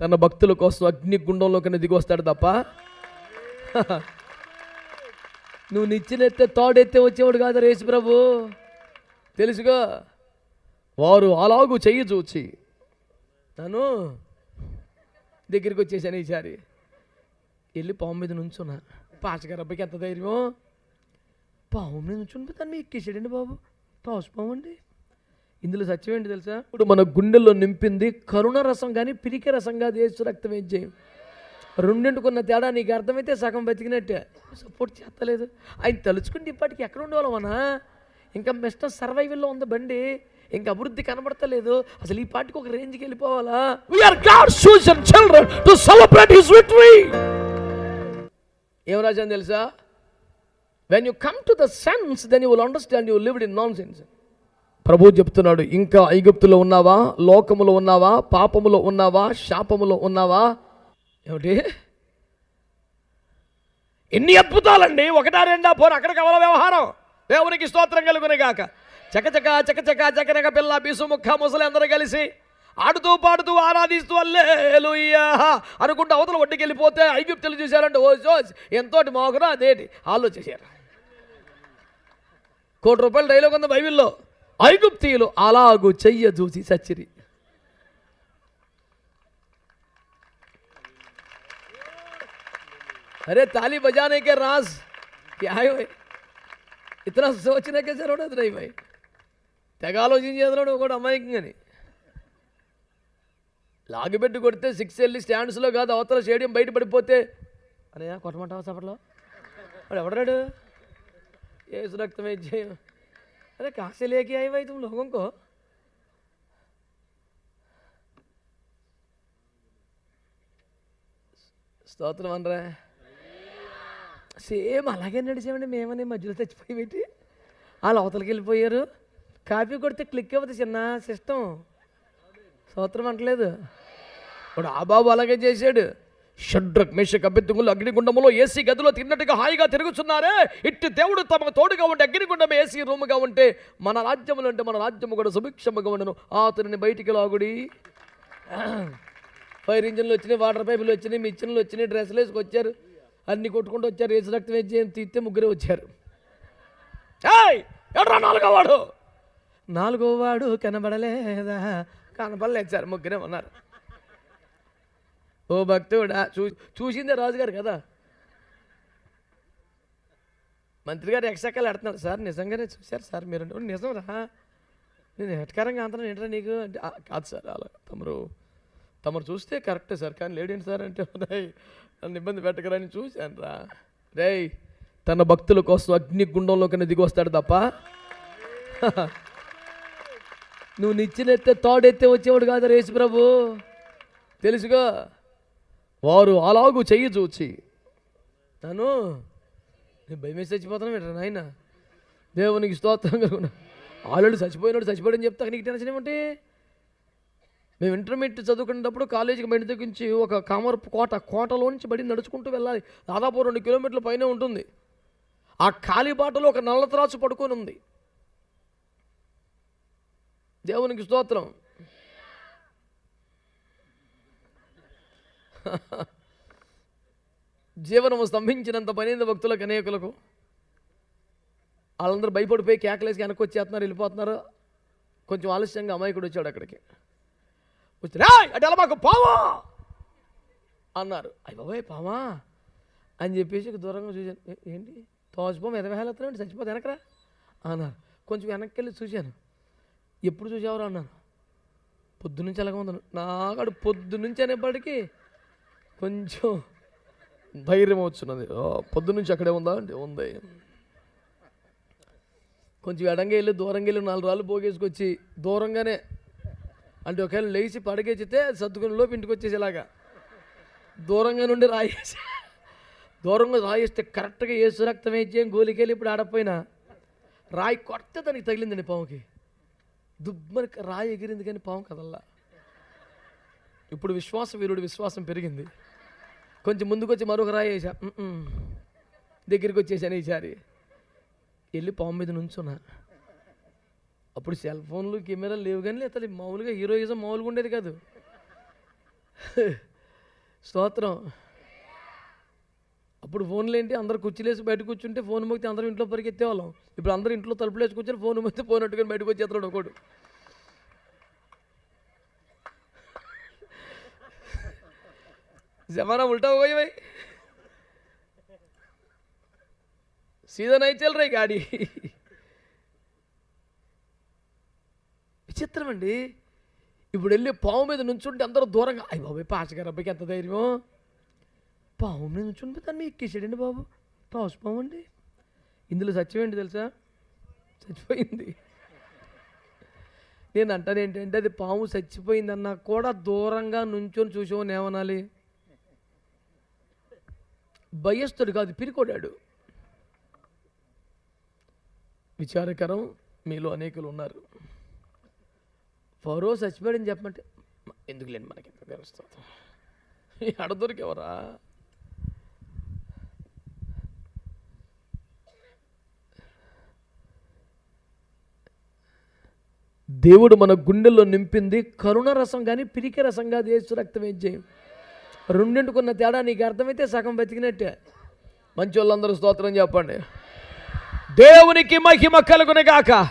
తన భక్తుల కోసం అగ్ని గుండంలోకి దిగి వస్తాడు తప్ప. నువ్వు నిచ్చినెత్తే తోడెత్తే వచ్చేవాడు కాదు రేసు ప్రభు తెలుసుగా వారు అలాగూ చెయ్యి చూచి తను దగ్గరికి వచ్చేసాను ఈసారి. వెళ్ళి పాము మీద నుంచున్నా. పాచగారు అబ్బాయికి ఎంత ధైర్యం పాము మీద నుంచుని తను ఎక్కేసాడండి బాబు. పాసు పాము అండి. ఇందులో సత్యం ఏంటి తెలుసా? ఇప్పుడు మన గుండెల్లో నింపింది కరుణ రసం కానీ పిరికి రసం కాదు ఏసు రక్తం ఏం చేయం? రెండింటికున్న తేడా నీకు అర్థమైతే సగం బతికినట్టే. సపోర్ట్ చేస్తలేదు. ఆయన తలుచుకుంటే ఇప్పటికి ఎక్కడ మన ఇంకా మిస్టర్ సర్వైవల్లో ఉంది బండి. ఇంకా అభివృద్ధి కనబడతలేదు. అసలు ఈ పాటికి ఒక రేంజ్కి వెళ్ళిపోవాలా? We are God chosen children to celebrate his victory ఏం రాజా తెలుసా? When you come to the sense then you will understand you lived in nonsense ప్రభు చెప్తున్నాడు ఇంకా ఐగుప్తులో ఉన్నావా? లోకములో ఉన్నావా? పాపములో ఉన్నావా? శాపములో ఉన్నావా? ఏమిటి? ఎన్ని అద్భుతాలండి! ఒకటా రెండా పోరు అక్కడ కవల వ్యవహారం. దేవునికి స్తోత్రం కలుగునే గాక. చకచక చకచక చకనక పిల్ల బీసు ముఖ ముసలి అందరూ కలిసి ఆడుతూ పాడుతూ ఆరాధిస్తూ అల్లేలుయ్యా అనుకుంటూ అవతల ఒడ్డుకి వెళ్ళిపోతే ఐగుప్తులు చూశారంటే ఓ జోజ్ ఎంతోటి మోగరా అదేంటి? ఆలోచించారు. కోటి రూపాయలు డైలాగ్ ఉంది బైబిల్లో. ఐగుప్తీయులు అలాగు చెయ్య చూసి సచ్చిరి अरे ताली बजाने के राज क्या है भाई इतना सोचने के जरूरत नहीं भाई తెగ ఆలోచించేందులో ఒకటి అమాయకంగాని లాగిపెట్టి కొడితే సిక్స్ వెళ్ళి స్టాండ్స్లో కాదు అవతల స్టేడియం బయట పడిపోతే అనే కొట్టమంటావా చప్పట్లో వాడు ఎవడాడు ఏ రక్తమే చేయం अरे कहाँ से लेके आई भाई तुम लोगों को స్తోత్రం అనరా సేమ్ అలాగే నడిచామండి మేమని మధ్యలో చచ్చిపోయి పెట్టి వాళ్ళు అవతలకి వెళ్ళిపోయారు కాపీ కొడితే క్లిక్ అవ్వదు చిన్న సిస్టమ్ స్తోత్రం అంటలేదు ఇప్పుడు ఆ బాబు అలాగే చేశాడు షడ్రక్ మేషక్ అభ్యర్థులు అగ్నిగుండములో ఏసీ గదిలో తిన్నట్టుగా హాయిగా తిరుగుతున్నారే. ఇట్టి దేవుడు తమకు తోడుగా ఉంటే అగ్నిగుండం ఏసీ రూముగా ఉంటే మన రాజ్యములు అంటే మన రాజ్యము కూడా సుభిక్షముగా ఉండను. అతనిని బయటికి లాగుడి. ఫైర్ ఇంజిన్లు వచ్చినాయి వాటర్ పైపులు వచ్చినాయి మిచ్చిన్లు వచ్చినాయి డ్రెస్సులు వేసుకొచ్చారు అన్ని కొట్టుకుంటూ వచ్చారు ఏసు రక్తం వేసి ఏం తీస్తే ముగ్గురే వచ్చారు. ఏయ్! ఎవడ్రా నాలుగో వాడు? నాలుగో వాడు కనబడలేదా? కనబడలేదు సార్ ముగ్గురే ఉన్నారు. ఓ భక్తుడా చూ చూసిందే రాజుగారు కదా? మంత్రి గారు ఎక్సక్కలు ఆడుతున్నారు. సార్ నిజంగానే చూశారు సార్ మీరు. నిజం రా. నేను ఎటకారంగా అంటున్నాను ఏంట్రా నీకు? అంటే కాదు సార్ అలా తమరు తమరు చూస్తే కరెక్టే సార్ కానీ లేడీని సార్ అంటే "రేయ్, నన్ను ఇబ్బంది పెట్టకరని చూశాను రా. రేయ్ తన భక్తుల కోసం అగ్ని గుండంలోకి దిగి వస్తాడు తప్ప. నువ్వు నిచ్చినెత్తే తోడెత్తే వచ్చేవాడు కాదు రేసు ప్రభు తెలుసుగా? వారు అలాగూ చెయ్యి చూచి నన్ను నేను భయం వేసి చచ్చిపోతాను ఏంట్రా నాయన? దేవునికి స్తోత్రం కలుగున. ఆల్రెడీ చచ్చిపోయినాడు చచ్చిపోయాడని చెప్తా నీకు టెన్షన్ ఏమంటే? మేము ఇంటర్మీడియట్ చదువుకునేటప్పుడు కాలేజీకి బయట దగ్గరించి ఒక కామరపు కోట కోటలో నుంచి బడి నడుచుకుంటూ వెళ్ళాలి. దాదాపు రెండు కిలోమీటర్ల పైన ఉంటుంది. ఆ ఖాళీ బాటలో ఒక నల్ల త్రాసు పడుకొని ఉంది. దేవునికి స్తోత్రం. జీవనము స్తంభించినంత పనింది భక్తులకు అనేకులకు? వాళ్ళందరూ భయపడిపోయి కేకలేసి వెనక్కి వచ్చేస్తున్నారు వెళ్ళిపోతున్నారు. కొంచెం ఆలస్యంగా అమాయకుడు వచ్చాడు అక్కడికి. వచ్చి అటు ఎలా మాకు పావా అన్నారు. అయ్య బాబాయ్ పావా అని చెప్పేసి దూరంగా చూశాను. ఏంటి? తోసిపోం ఎదవేళతున్నాడు చచ్చిపోతే వెనకరా అన్నారు. కొంచెం వెనక్కి వెళ్ళి చూశాను. ఎప్పుడు చూసావరా అన్నాను పొద్దునుంచి అలాగే ఉందను. నాకాడు పొద్దునుంచి అనేప్పటికీ కొంచెం ధైర్యం వచ్చినది. "ఓ, పొద్దునుంచి అక్కడే ఉందా? అంటే ఉంది. కొంచెం ఎడంగా వెళ్ళి దూరంగా వెళ్ళి నాలుగు రాళ్ళు పోగేసుకొచ్చి దూరంగానే అంటే ఒకవేళ లేచి పడగేచితే సర్దుకుని లోపు ఇంటికి వచ్చేసేలాగా దూరంగా నుండి రాయేసి దూరంగా రాయిస్తే కరెక్ట్గా ఏసు రక్తం వేసి గోలికెళ్ళి ఇప్పుడు ఆడపోయినా రాయి కొడితే దానికి తగిలిందండి పాముకి. దుబ్బని రాయి ఎగిరింది కానీ పాము కదల్లా. ఇప్పుడు విశ్వాస వీరుడు విశ్వాసం పెరిగింది. కొంచెం ముందుకు వచ్చి మరొక రాయి వేసా. దగ్గరికి వచ్చేసాను ఈసారి. వెళ్ళి పాము మీద నుంచున్నా. అప్పుడు సెల్ ఫోన్లు కెమెరాలు లేవు కానీ అసలు మామూలుగా హీరోయిజం మామూలుగా ఉండేది కాదు. స్తోత్రం. అప్పుడు ఫోన్లు ఏంటి? అందరు కుర్చీలేసి బయట కూర్చుంటే ఫోన్ మోగితే అందరం ఇంట్లో పరిగెత్తేవాళ్ళం. ఇప్పుడు అందరూ ఇంట్లో తలుపులేసి కూర్చొని ఫోన్ మోగితే ఫోన్ పెట్టుకొని బయటకు వచ్చేస్తాడు ఒకడు. जमाना उल्टा हो गई भाई सीधा नहीं चल रही गाड़ी విచిత్రం అండి ఇప్పుడు వెళ్ళి పావు మీద నుంచుంటే అందరూ దూరంగా అయ్యి బాబాయ్ పాచగారు అబ్బాయికి ఎంత ధైర్యం పావు మీద నుంచుంటే దాన్ని ఎక్కేసాడండి బాబు పావుస్ పావు అండి ఇందులో సత్యం ఏంటి తెలుసా చచ్చిపోయింది నేను అంటాను ఏంటంటే అది పాము చచ్చిపోయిందన్నా కూడా దూరంగా నుంచొని చూసేవాడిని ఏమనాలి భయస్తుడు కాదు పిరికొడాడు. విచారకరం మీలో అనేకులు ఉన్నారు. ఫరో చచ్చిపోయాడని చెప్పమంటే "మ, ఎందుకులేండి మనకి ఎంత తెలుస్తుంది అడదొరికెవరా దేవుడు మన గుండెల్లో నింపింది కరుణ రసం కానీ పిరికి రసం కాదు ఏసు రక్తం ఏం చేయం? రెండింటికున్న తేడా నీకు అర్థమైతే సగం బతికినట్టే. మంచి వాళ్ళందరూ స్తోత్రం చెప్పండి. దేవునికి మహిమ కలుగును కాక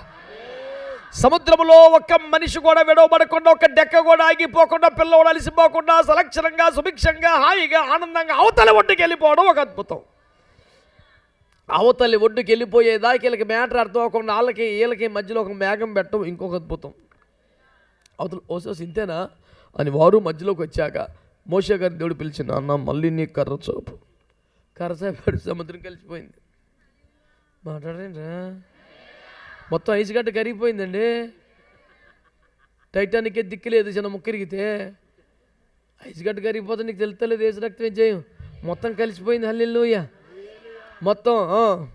సముద్రంలో ఒక్క మనిషి కూడా విడవబడకుండా ఒక డెక్క కూడా ఆగిపోకుండా పిల్లవాడు అలసిపోకుండా సలక్షణంగా సుభిక్షంగా హాయిగా ఆనందంగా అవతల ఒడ్డుకి వెళ్ళిపోవడం ఒక అద్భుతం. అవతలి ఒడ్డుకి వెళ్ళిపోయేదాకా వీళ్ళకి మ్యాటర్ అర్థం అవ్వకుండా వాళ్ళకి వీళ్ళకి మధ్యలో ఒక మేఘం పెట్టడం ఇంకొక అద్భుతం. అవతల ఓసోస్ ఇంతేనా? అని వారు మధ్యలోకి వచ్చాక మోషే గారి దేవుడు పిలిచిన అన్న మళ్ళీ నీ కర్ర చూపు. కర్ర సముద్రం కలిసిపోయింది. మాట్లాడేంట్రా మొత్తం ఐస్ గడ్డ కరిగిపోయిందండి. టైటానికే దిక్కులేదు చిన్న ముక్కిరిగితే ఐస్ గడ్డ కరిగిపోతే నీకు తెలుస్తలేదు ఏసు రక్తం ఏం చేయం? మొత్తం కలిసిపోయింది హల్లెలూయ. మొత్తం ఆ.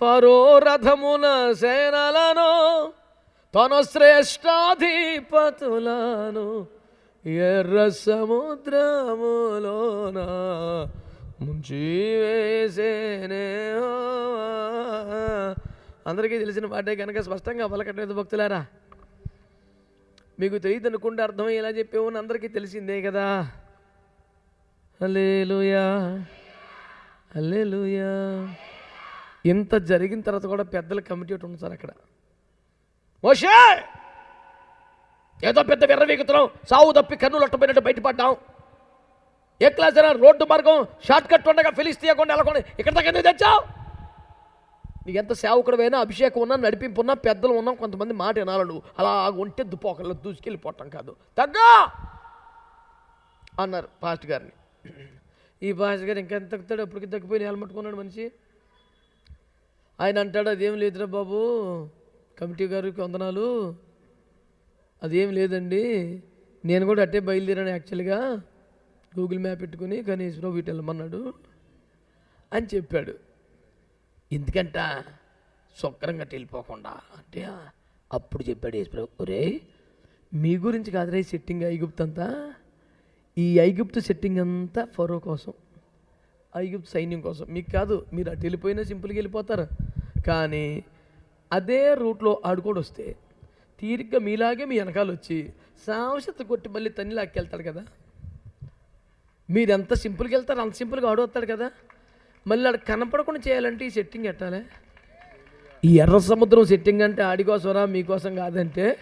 ఫరో రథమున సేనలను తన శ్రేష్టాధిపతులను ఎర్ర సముద్రములోన ముంచి వేసేనే అందరికీ తెలిసిన పాటే కనుక స్పష్టంగా పలకట్లేదు భక్తులారా. మీకు తెలియదు అనుకుంటే అర్థమయ్యేలా చెప్పేవని అందరికీ తెలిసిందే కదా. హల్లెలూయా. హల్లెలూయా. ఇంత జరిగిన తర్వాత కూడా పెద్దల కమిటీ ఒకటి ఉంది సార్ అక్కడ. ఓషే ఏదో పెద్ద విర్రవీగుతున్నాం. సావు తప్పి కన్నులు అట్టపోయినట్టు బయటపడ్డాం. ఏ క్లాస్ అయినా రోడ్డు మార్గం షార్ట్ కట్ ఉండగా ఫిలిస్తీయకుండా వెళ్ళకుండా ఇక్కడ దగ్గర ఎందుకు తెచ్చావు? నీకు ఎంత సేవకుడవైనా అభిషేకం ఉన్నా నడిపింపు ఉన్నా పెద్దలు ఉన్నాం కొంతమంది మాట వినాలి నువ్వు అలా ఉంటే దుపోకల్లో దూసుకెళ్ళిపోవటం కాదు. తగ్గా! అన్నారు పాస్ట్ గారిని. ఈ పాస్ట్ గారు ఇంకెంత తగ్గుతాడు ఎప్పటికి తగ్గిపోయి హెల్మెట్టుకున్నాడు మనిషి. ఆయన అంటాడు అదేం లేదురా బాబు. కమిటీ గారికి వందనాలు అదేం లేదండి. నేను కూడా అట్టే బయలుదేరాను యాక్చువల్గా. గూగుల్ మ్యాప్ పెట్టుకుని కానీ వీటి వెళ్ళమన్నాడు అని చెప్పాడు. ఎందుకంట? శుక్రంగా వెళ్ళిపోకుండా అంటే అప్పుడు చెప్పాడు ఈశ్వరావు ఒరే మీ గురించి కాదురా ఈ సెట్టింగ్ ఐగుప్తు అంతా? ఈ ఐగుప్తు సెట్టింగ్ అంతా ఫరో కోసం ఐగుప్తు సైన్యం కోసం. మీకు కాదు మీరు అటు వెళ్ళిపోయినా సింపుల్గా వెళ్ళిపోతారు. కానీ అదే రూట్లో ఆడుకోడు వస్తే తీరిగ్గా మీలాగే మీ వెనకాల వచ్చి సాంశత కొట్టి మళ్ళీ తన్ని లాక్కెళ్తాడు కదా. మీరు ఎంత సింపుల్గా వెళ్తారు అంత సింపుల్గా ఆడవుతాడు కదా. మళ్ళీ ఆడు కనపడకుండా చేయాలంటే ఈ సెట్టింగ్ ఎట్టాలి? ఈ ఎర్ర సముద్రం సెట్టింగ్ అంటే ఆడికోసమరా మీకోసం కాదంటే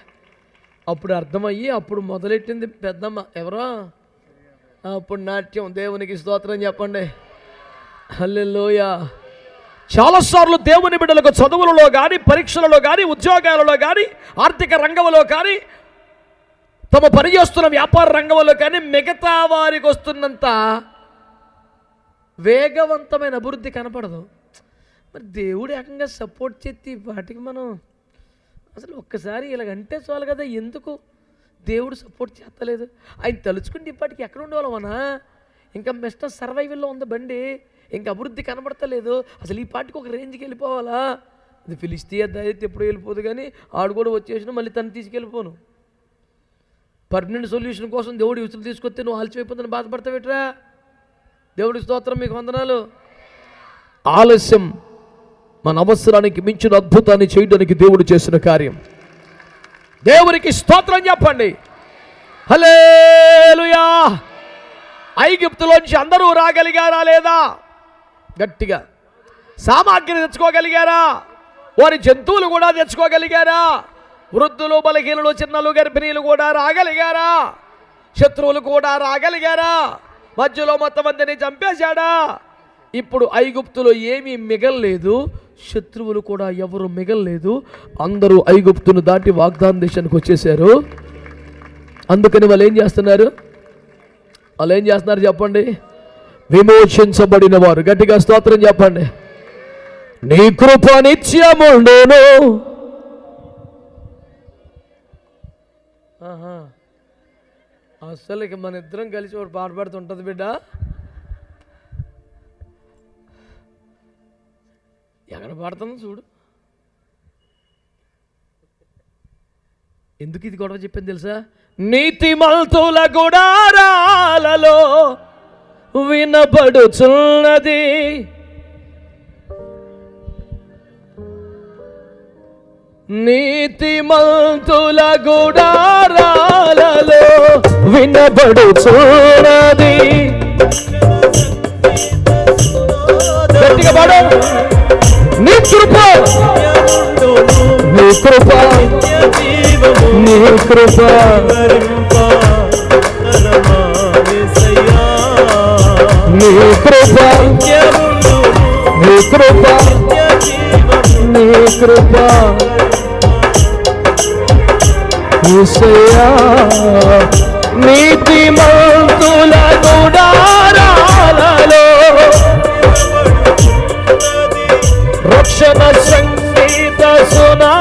అప్పుడు అర్థమయ్యి అప్పుడు మొదలెట్టింది పెద్దమ్మ. ఎవరో? అప్పుడు నాట్యం దేవునికి స్తోత్రం చెప్పండి. హల్లెలూయా. చాలాసార్లు దేవుని బిడ్డలకు చదువులలో కానీ పరీక్షలలో కానీ ఉద్యోగాలలో కానీ ఆర్థిక రంగంలో కానీ తమ పనిచేస్తున్న వ్యాపార రంగంలో కానీ మిగతా వారికి వస్తున్నంత వేగవంతమైన అభివృద్ధి కనపడదు. మరి దేవుడు ఏకంగా సపోర్ట్ చేసి వాటికి మనం అసలు ఒక్కసారి ఇలాగంటే చాలు కదా ఎందుకు దేవుడు సపోర్ట్ చేస్తలేదు? ఆయన తలుచుకుంటే ఇప్పటికి ఎక్కడ ఉండేవాళ్ళమనా ఇంకా మిస్టర్ సర్వైవల్లో ఉంది బండి. ఇంకా అభివృద్ధి కనబడతలేదు. అసలు ఈ పాటికి ఒక రేంజ్కి వెళ్ళిపోవాలా? అది పిలిస్తే దైత్యం ఎప్పుడు వెళ్ళిపోదు కానీ ఆడు కూడా వచ్చేసిన మళ్ళీ తను తీసుకెళ్ళిపోను. పర్మనెంట్ సొల్యూషన్ కోసం దేవుడు విసులు తీసుకొస్తే నువ్వు ఆలస్యమైపోతుందని బాధపడతావేట్రా? దేవుడి స్తోత్రం మీకు వందనాలు. ఆలస్యం మన అవసరానికి మించిన అద్భుతాన్ని చేయడానికి దేవుడు చేసిన కార్యం. దేవునికి స్తోత్రం చెప్పండి. హలేలుయా ఐగిప్తులోంచి అందరూ రాగలిగారా లేదా? గట్టిగా. సామాగ్రి తెచ్చుకోగలిగారా? వారి జంతువులు కూడా తెచ్చుకోగలిగారా? వృద్ధులు బలహీనులు చిన్నలు గర్భిణీలు కూడా రాగలిగారా? శత్రువులు కూడా రాగలిగారా? మధ్యలో మొత్తం మందిని చంపేశాడా? ఇప్పుడు ఐగుప్తులో ఏమీ మిగల్లేదు. శత్రువులు కూడా ఎవరు మిగల్లేదు. అందరూ ఐగుప్తును దాటి వాగ్దాన దేశానికి వచ్చేసారు అందుకని వాళ్ళు ఏం చేస్తున్నారు? వాళ్ళు ఏం చేస్తున్నారు చెప్పండి? విమోచించబడిన వారు గట్టిగా స్తోత్రం చెప్పండి. నీ కృప నిత్యముండును. ఆహా. అసలు ఇక మన ఇద్దరం కలిసి ఒకటి పాట పాడుతుంటుంది బిడ్డ. ఎక్కడ పాడుతుందో చూడు. ఎందుకు ఇది గొడవ చెప్పింది తెలుసా? నీతి మల్తుల గుడారాలలో వినపడుచున్నది నీతి మంతుల గుడారాలలో వినబడుచున్నది. గట్టిగా పాడు. నీ కృప నీ కృప నీ కృప. నీ కృప నీ కృప నీ కృప. యేసయ్యా, నీతి మంతుల గుడారాలలో రక్షణ సంగీత సునా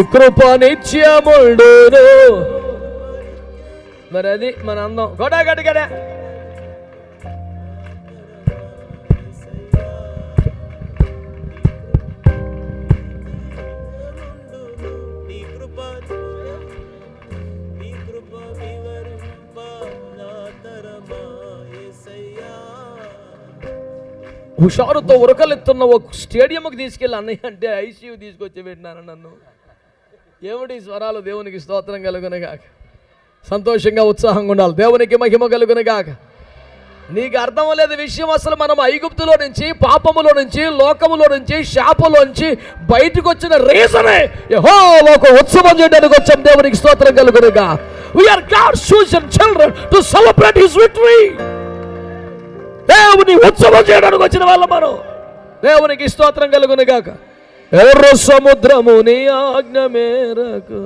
నీ కృప నిత్యముండును. మరి అది మన అందం. గొడ గడిగడే హుషారుతో ఉరకలెత్తున్న ఒక స్టేడియంకి తీసుకెళ్ళి అన్నయ్య అంటే ఐసీయూ తీసుకొచ్చి పెట్టినాను నన్ను? ఏమిటి స్వరాలు దేవునికి స్తోత్రం కలుగునగాక. సంతోషంగా ఉత్సాహంగా ఉండాలి. దేవునికి మహిమ కలుగునగాక. నీకు అర్థం లేదు విషయం అసలు మనం ఐగుప్తులో నుంచి పాపములో నుంచి లోకములో నుంచి శాపంలోంచి బయటకు వచ్చిన రీజనే యహో ఒక ఉత్సవం చేయడానికి వచ్చాం. దేవునికి స్తోత్రం కలుగునుగా we are God chosen children to celebrate his victory దేవుని ఉత్సవం చేయడానికి వచ్చిన వాళ్ళ మనం. దేవునికి స్తోత్రం కలుగును గాక ఎర్ర సముద్రము నీ ఆజ్ఞ మేరకు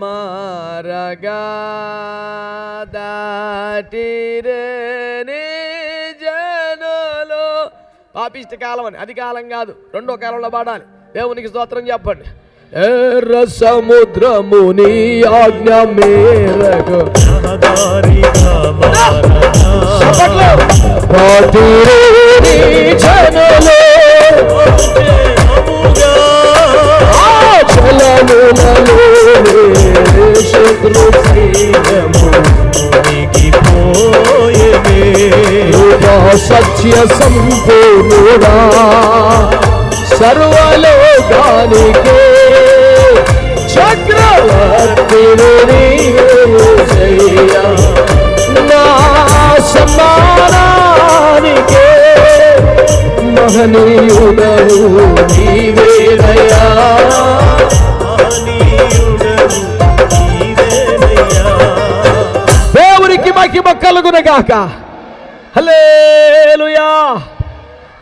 మారగా జనులు. పాపిష్ట కాలం అని అది కాలం కాదు రెండో కాలంలో పాడాలి. దేవునికి స్తోత్రం చెప్పండి. ఎర్ర సముద్రము నీ ఆజ్ఞ మేరకు. దాటిరే నీ జనులు ఆ చలములలో శత్రు సత్య సంపూర్ణుడా సర్వలోకానికే చక్రవర్తి నా సమ్మానానికే దేవునికి మహిమ కలుగునగాక. హలేలుయా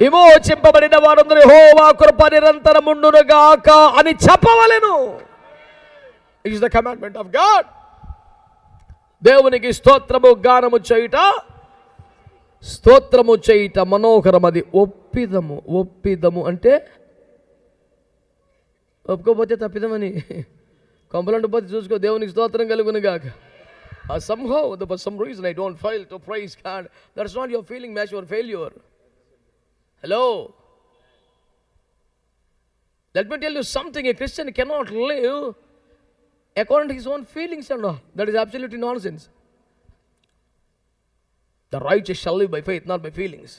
విమోచింపబడిన వారందరూ హోవా కృప నిరంతరముండునుగాక అని చెప్పవలెను. It is the commandment of God దేవునికి స్తోత్రము గానము చేయుట స్తోత్రము చేయుట మనోహరం అది ఒప్పిదము ఒప్పిదము అంటే ఒప్పుకోపోతే తప్పిదమని కొంపలంటు పోతే చూసుకో దేవునికి స్తోత్రం కలుగునుగాక Uh, somehow, the, for some reason, I don't fail to praise God. That's not your feeling, match your failure. Hello? Let me tell you something a Christian cannot live according to his own feelings and all. That is absolutely nonsense. The right shall live by faith not by feelings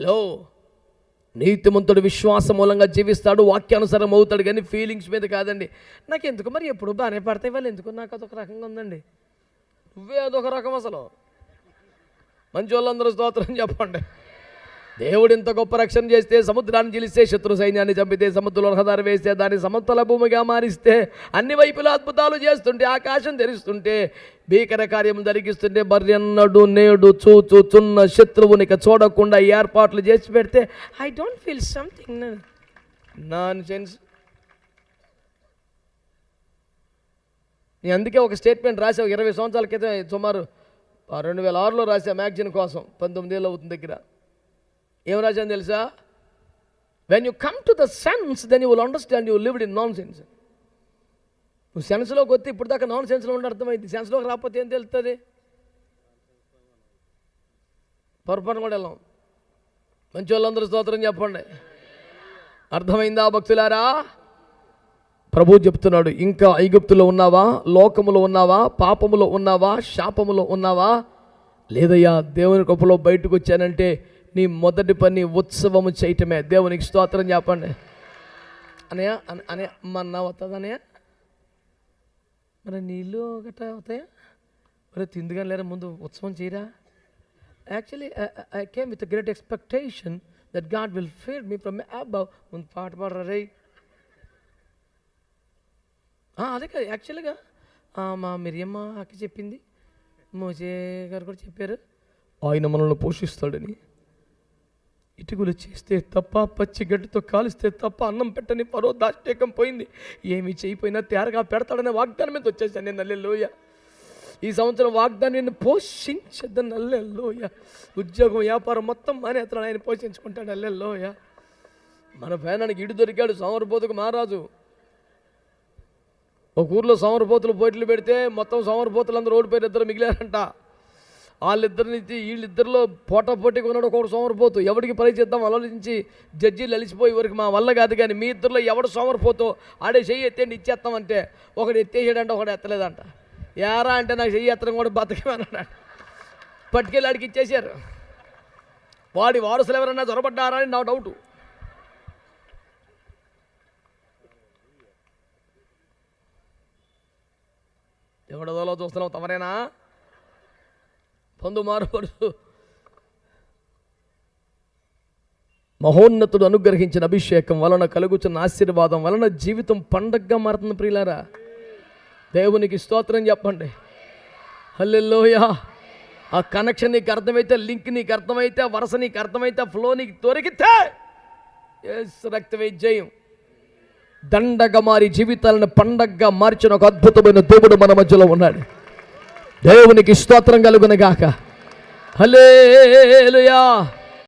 hello నీతిమంతుడు విశ్వాసం మూలంగా జీవిస్తాడు వాక్యానుసారం అవుతాడు కానీ feelings మీద కాదండి. నాకు ఎందుకు మరి ఎప్పుడు బాగానే పడతాయి వాళ్ళు ఎందుకు? నాకు అదొక రకంగా ఉందండి. నువ్వే అదొక రకం అసలు. మంచి వాళ్ళందరూ స్తోత్రం చెప్పండి. దేవుడు ఇంత గొప్ప రక్షణ చేస్తే సముద్రాన్ని చిలిస్తే శత్రు సైన్యాన్ని చంపితే సముద్రంలో రహదారి వేస్తే దాన్ని సమతల భూమిగా మారిస్తే అన్ని వైపులా అద్భుతాలు చేస్తుంటే ఆకాశం తెరుస్తుంటే భీకర కార్యం జరిగిస్తుంటే బర్రెన్నడు నేడు చూచుచున్న శత్రువుని ఇక చూడకుండా ఏర్పాట్లు చేసి పెడితే I don't feel something nonsense నేను అందుకే ఒక స్టేట్మెంట్ రాసావు ఇరవై సంవత్సరాల క్రితం సుమారు ఆ రెండు వేల ఆరులో రాసా మ్యాగజైన్ కోసం పంతొమ్మిదేళ్ళు అవుతుంది దగ్గర. ఏం రాశాను తెలుసా? When you come to the sense then you will understand you lived in nonsense నువ్వు సెన్స్లోకి వస్తే ఇప్పుడు దాకా నాన్ సెన్స్లో ఉండే అర్థమైంది. సెన్స్లోకి రాకపోతే ఏం తెలుస్తుంది పొరపాటు కూడా వెళ్ళాం. మంచి వాళ్ళందరూ స్తోత్రం చెప్పండి. అర్థమైందా భక్తులారా? ప్రభు చెప్తున్నాడు ఇంకా ఐగుప్తులో ఉన్నావా? లోకములో ఉన్నావా? పాపములో ఉన్నావా? శాపములో ఉన్నావా? లేదయ్యా దేవుని గొప్పలో బయటకు వచ్చానంటే నీ మొదటి పని ఉత్సవము చేయటమే. దేవునికి స్తోత్రం చెప్పండి. అనయ్య అని అనయ్య మన్నా వస్తుంది అనయ్య మరి నీళ్ళు గట్రా అవుతాయా మరి తిందుగా లేరా ముందు ఉత్సవం చేయరా? Actually I came with great expectation that God will feed me from above ముందు పాట పాడరా రే అదే కదా యాక్చువల్గా మా మిరియమ్మ అక్క చెప్పింది. మోజే గారు కూడా చెప్పారు. ఆయన మనల్ని పోషిస్తాడని. ఇటుకులు చేస్తే తప్ప పచ్చి గడ్డితో కాలిస్తే తప్ప అన్నం పెట్టని పరో దాష్టేకం పోయింది. ఏమి చేయపోయినా తేరగా పెడతాడనే వాగ్దానం మీద వచ్చేసాను నేను. నల్లెల్లోయ ఈ సంవత్సరం వాగ్దానం నేను పోషించద్దని నల్లెల్లోయ ఉద్యోగం వ్యాపారం మొత్తం మానేతను ఆయన పోషించుకుంటాడు. నల్లెల్లోయ మన పేనానికి ఇడు దొరికాడు సోమరపోతుకు మహారాజు. ఒక ఊర్లో సోమరపోతులు పోటీలు పెడితే మొత్తం సోమరపోతులు అందరూ ఓడిపోయిన ఇద్దరు మిగిలారంట. వాళ్ళిద్దరిని వీళ్ళిద్దరిలో పోటా పోటీగా ఉన్నాడు ఒకడు సోమరిపోతూ. ఎవడికి పరిచిద్దాం ఆలోచించి జడ్జీలు అలిసిపోయి వరకు మా వల్ల కాదు కానీ మీ ఇద్దరిలో ఎవడు సోమరిపోతూ? ఆడే చెయ్యి ఎత్తేండి ఇచ్చేస్తామంటే. ఒకడు ఎత్తేసాడంటే ఒకడు ఎత్తలేదంట. యారా అంటే నాకు చెయ్యి ఎత్తడం కూడా బతకమన్నాడు. పట్టుకెళ్ళి ఆడికి ఇచ్చేసారు వాడి వారసులు ఎవరన్నా చొరబడ్డారా అని నా డౌటు ఎవడదోలో చూస్తున్నావు తమరేనా? పొందు మారుపడు మహోన్నతుడు అనుగ్రహించిన అభిషేకం వలన కలుగుతున్న ఆశీర్వాదం వలన జీవితం పండగగా మారుతుంది ప్రియులారా. దేవునికి స్తోత్రం చెప్పండి. హల్లెల్లోయా ఆ కనెక్షన్ నీకు అర్థమైతే లింక్ నీకు అర్థమైతే వరుస నీకు అర్థమైతే ఫ్లో నీకు దొరికితే ఎస్ రక్తమే జయం. దండగా మారి జీవితాలను పండగగా మార్చిన ఒక అద్భుతమైన దేవుడు మన మధ్యలో ఉన్నాడు. దేవునికి స్తోత్రం కలుగునగాక. హలే